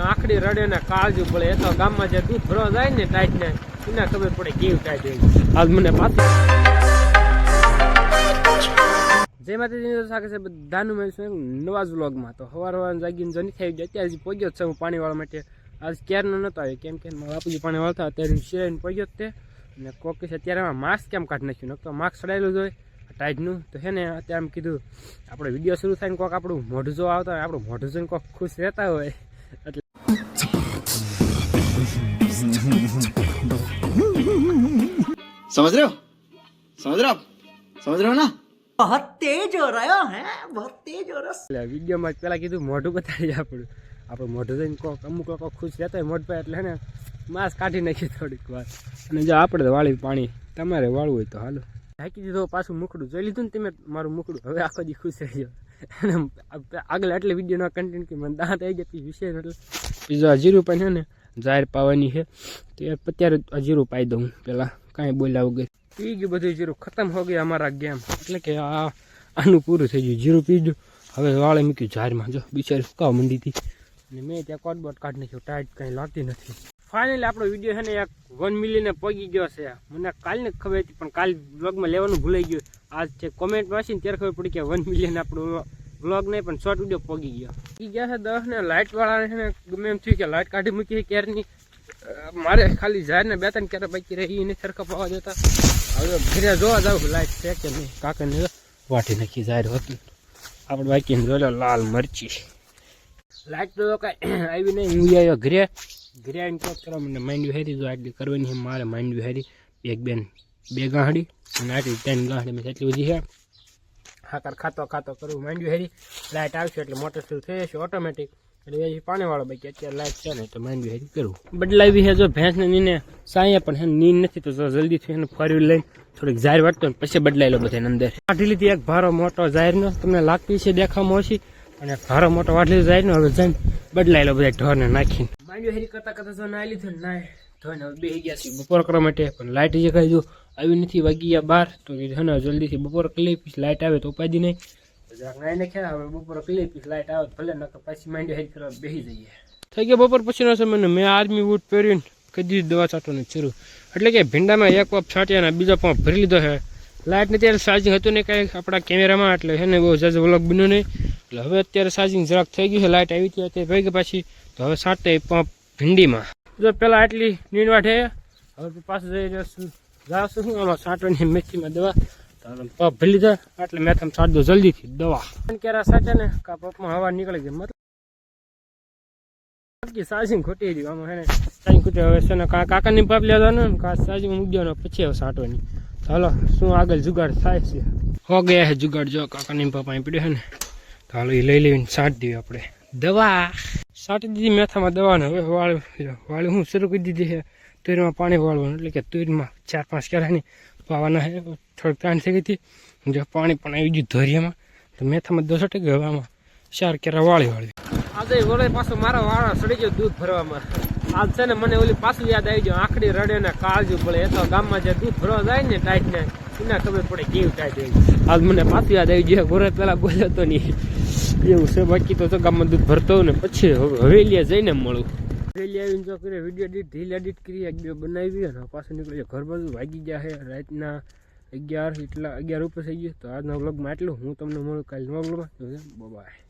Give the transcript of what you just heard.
આખડી રડે ને કાળજું પડે, એ તો ગામમાં જે દૂધ ભરવા જાય ને ટાઈટ ને, એને ખબર પડે કેવું ટાઈટ આજ મને પાછું જય માતાજી સાથે છે બધાનું મેં છું નવા જ વ્લોગમાં. તો હવાર હવાર જાગીને જની થઈ ગઈ અત્યારે પહોંચ્યો છે હું પાણી વાળવા માટે. આજ ક્યારનો નતો આવ્યો, કેમ કે મારા બાપુજી પાણી વાળતા અત્યારે શિરાઈને પહોંચ્યો તે. અને કોક છે, અત્યારે એમાં માસ્ક કેમ કાઢી નાખ્યું? નકર માસ્ક ચડાયેલું જ હોય ટાઈટનું. તો હે ને, અત્યારે એમ કીધું, આપણે વીડિયો શરૂ થાય ને કોક આપણું મોઢું જો આવતા હોય, આપણું મોઢું જોઈને કોક ખુશ રહેતા હોય. એટલે समझ रहे हो समझ रहे हो आप समझ रहे हो ना बहुत तेज हो रहा है बहुत तेज हो रहा એટલે વિડીયોમાં પેલા કીધું મોઢું બતાવી આપણું આપણું મોઢું જોઈને કોક અમુક લોકો ખુશ રહેતા હોય મોઢ પર એટલે હે ને માસ્ક કાઢી નાખી થોડીક વાર અને જો આપણે તો વાળી પાણી તમારે વાળવું હોય તો હાલો ઢાંકી દીધો પાછું મુખડું જોઈ લીધું ને તમે મારું મુખડું હવે આખો દી ખુશ રહી અને આગળ એટલે વિડીયોનો કન્ટેન્ટ કે મને દાંત આવી જતી વિષય એટલે બીજો આ જીરું પણ છે ને જાહેર પાવાની છે તો એ અત્યારે આ જીરું પાઈ દઉં પહેલાં કાંઈ બોલ્યા વગર પી ગયું બધું જીરું. ખતમ હો ગઈ અમારા ગેમ. એટલે કે આ, આનું પૂરું થઈ ગયું. જીરું પી ગયું. હવે વાળે મૂક્યું જારમાં જો, બિચારી સુકાવા મંડી અને મેં ત્યાં કોટબોટ કાઢી નાખ્યું. ટાઈટ કંઈ લાગતી નથી. ફાઇનલી આપણો વીડિયો છે ને એક વન મિલિયને પગી ગયો છે. મને કાલને ખબર હતી, પણ કાલ બ્લોગમાં લેવાનું ભૂલાઈ ગયું. આજ જે કોમેન્ટ વાંચીને ત્યારે ખબર પડી કે વન મિલિયન આપણો બ્લોગ નહીં, પણ શોર્ટ વીડિયો પગી ગયો. પગી ગયા છે દસ ને લાઇટ વાળા છે ને, ગમે એમ થયું કે લાઇટ કાઢી મૂકી ક્યારની. મારે ખાલી ઝાડ ને બે ત્રણ ક્યારે બાકી રહી એને સરખા પાવા દેતા હવે ઘરે જોવા જાવ લાઇટ છે કે નહીં? કાકાને વાટી નાખી ઝાડ હતી. આપણે બાકી જોઈ લો, લાલ મરચી. લાઇટ તો કાંઈ આવી નહીં. હું આવ્યો ઘરે. ઘરે આવીને કોક કરવા મને માંડવી હારી, જો આટલી કરવાની છે, મારે માંડવી હારી. એક બેન, બે ગાંહડી, અને આટલી ત્રણ ગાંહડી મેં એટલી બધી છે. હાકર ખાતો ખાતો કરવું માંડવી હારી. લાઇટ આવશે એટલે મોટર શરૂ થઈ જશે ઓટોમેટિક એટલે એ પાણીવાળો બાકી અત્યારે લાઈટ છે ને તો માંડવી હેરી કરવું. બદલાવી છે જો ભેંસને નીને સાયા પણ હે નીન નથી તો જલ્દી થઈ એને ફરી લઈને થોડીક ઝાર વાટતો ને પછી બદલાઈ લો બધાને અંદર. કાઢી લીધી એક ભારો મોટો ઝારનો તમને લાગતી છે દેખામાં ઓછી અને ભારો મોટો વાટલી લીધો ને હવે જઈને બદલાઈ લો બધા ઢોરને નાખીને. માંડવી હેરી કરતા કરતા જો નાઈ લીધું ના ધોઈને બે ગયા છે બપોર કરવા માટે પણ લાઇટ જે કઈ જો આવી નથી વાગી ગયા બાર તો હે ને જલ્દીથી બપોર કરી લઈ પછી લાઇટ આવે તો ઉપાધી નહીં. જરાક નાઈ નાખ્યા હવે બપોર પછી લાઇટ આવે ભલે, નકર પછી માંડી હેડ કરવા બેસી જઈએ. થઈ ગયા બપોર પછીનો સમય મેં આર્મી બૂટ પહેરીને કદી દવા છાંટવાની શરૂ એટલે કે ભીંડામાં એક પંપ છાંટ્યા અને બીજો પંપ ભરી લીધો છે લાઇટ ને ત્યારે ચાર્જિંગ હતું ને કાંઈ આપણા કેમેરામાં એટલે છે ને બહુ જાજો વ્લોગ બન્યો નહીં. એટલે હવે અત્યારે ચાર્જિંગ જરાક થઈ ગયું છે લાઇટ આવી હતી, અત્યારે ભેગી પાછી. તો હવે સાંટે પંપ ભીંડીમાં. જો પેલા આટલી નીંદવા છે હવે પાછું જઈ જશું જાશું આમાં સાંટવાની મેથીમાં દવા. પંપ ભરી લીધા એટલે મેથામ છાંટ દો જલ્દીથી દવા. ક્યારે સાચે ને? કા પંપમાં હવા નીકળી ગઈ મતલબ સાજી ખોટી દીધું આમાં એને સાજી ખોટી હવે છે ને કા કાકાની પાપ લેવાનો ને કા સાજી મૂક્યો પછી હવે સાંટવાની. ચાલો શું આગળ જુગાડ થાય છે? હો ગયા છે જુગાડ જો કાકાની પાપ અહીં પડ્યો છે ને ચાલો એ લઈ લઈને સાંટ દઈએ આપણે. દવા. સાટી દીધી મેથામાં દવાને હવે વાળ વાળ હું શરૂ કરી દીધી છે. તુરમાં પાણી વાળવાનું એટલે કે તુરમાં ચાર પાંચ કેરાની પાવાના છે. થોડીક તાણ થઈ ગઈ હતી જો પાણી પણ આવી ગયું ધરિયામાં, તો મેથામાં દસ ટકે હવામાં ચાર કેરા વાળી વાળી. આજે વળે પાછો મારા વાળા સડી ગયો દૂધ ભરવામાં. આજ છે ને મને ઓલી પાછું યાદ આવી ગયો, આખડી રડે ને કાળજું પડે. એ તો ગામમાં જે દૂધ ભરવા જાય ને ટાઈટ ને એના ખબર પડે કેવું ટાઈટ આજ મને પાછું યાદ આવી ગયું ગોરે પેલા બોલ્યો તો નહીં. એવું છે, બાકી તો ગામમાં દૂધ ભરતો ને પછી હવે હવેલીએ જઈને મળું. હવેલી આવીને જો કરે વીડિયો એડિટ રીલ એડિટ કરી, એક બનાવી અને પાછું નીકળી ઘર બાજુ વાગી છે, રાતના અગિયાર, એટલા અગિયાર ઉપર થઈ ગયું તો આજના વ્લોગમાં એટલું હું તમને મળું કાલે નવા વ્લોગમાં બાય